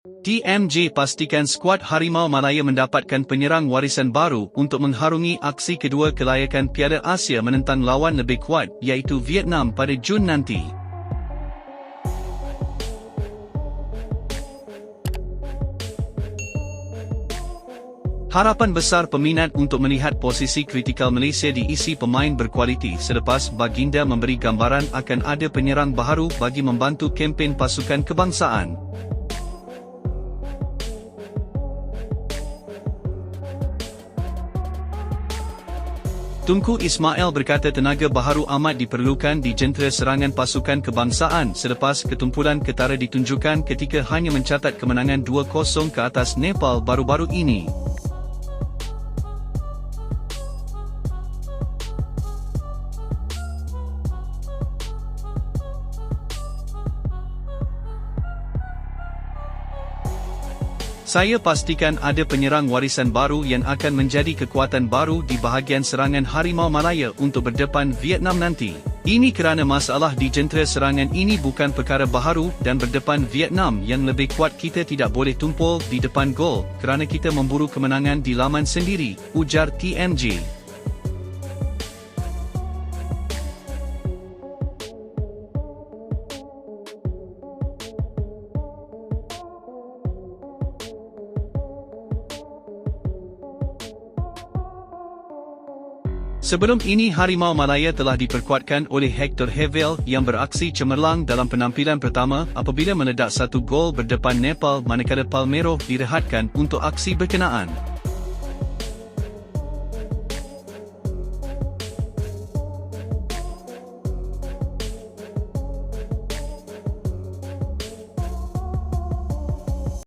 TMJ pastikan skuad Harimau Malaya mendapatkan penyerang warisan baru untuk mengharungi aksi kedua kelayakan Piala Asia menentang lawan lebih kuat iaitu Vietnam pada Jun nanti. Harapan besar peminat untuk melihat posisi kritikal Malaysia diisi pemain berkualiti selepas Baginda memberi gambaran akan ada penyerang baharu bagi membantu kempen pasukan kebangsaan. Tunku Ismail berkata tenaga baharu amat diperlukan di jentera serangan pasukan kebangsaan selepas ketumpulan ketara ditunjukkan ketika hanya mencatat kemenangan 2-0 ke atas Nepal baru-baru ini. Saya pastikan ada penyerang warisan baru yang akan menjadi kekuatan baru di bahagian serangan Harimau Malaya untuk berdepan Vietnam nanti. Ini kerana masalah di jentera serangan ini bukan perkara baharu dan berdepan Vietnam yang lebih kuat kita tidak boleh tumpul di depan gol kerana kita memburu kemenangan di laman sendiri, ujar TMJ. Sebelum ini Harimau Malaya telah diperkuatkan oleh Hector Hevel yang beraksi cemerlang dalam penampilan pertama apabila meledak satu gol berdepan Nepal manakala Palmero direhatkan untuk aksi berkenaan.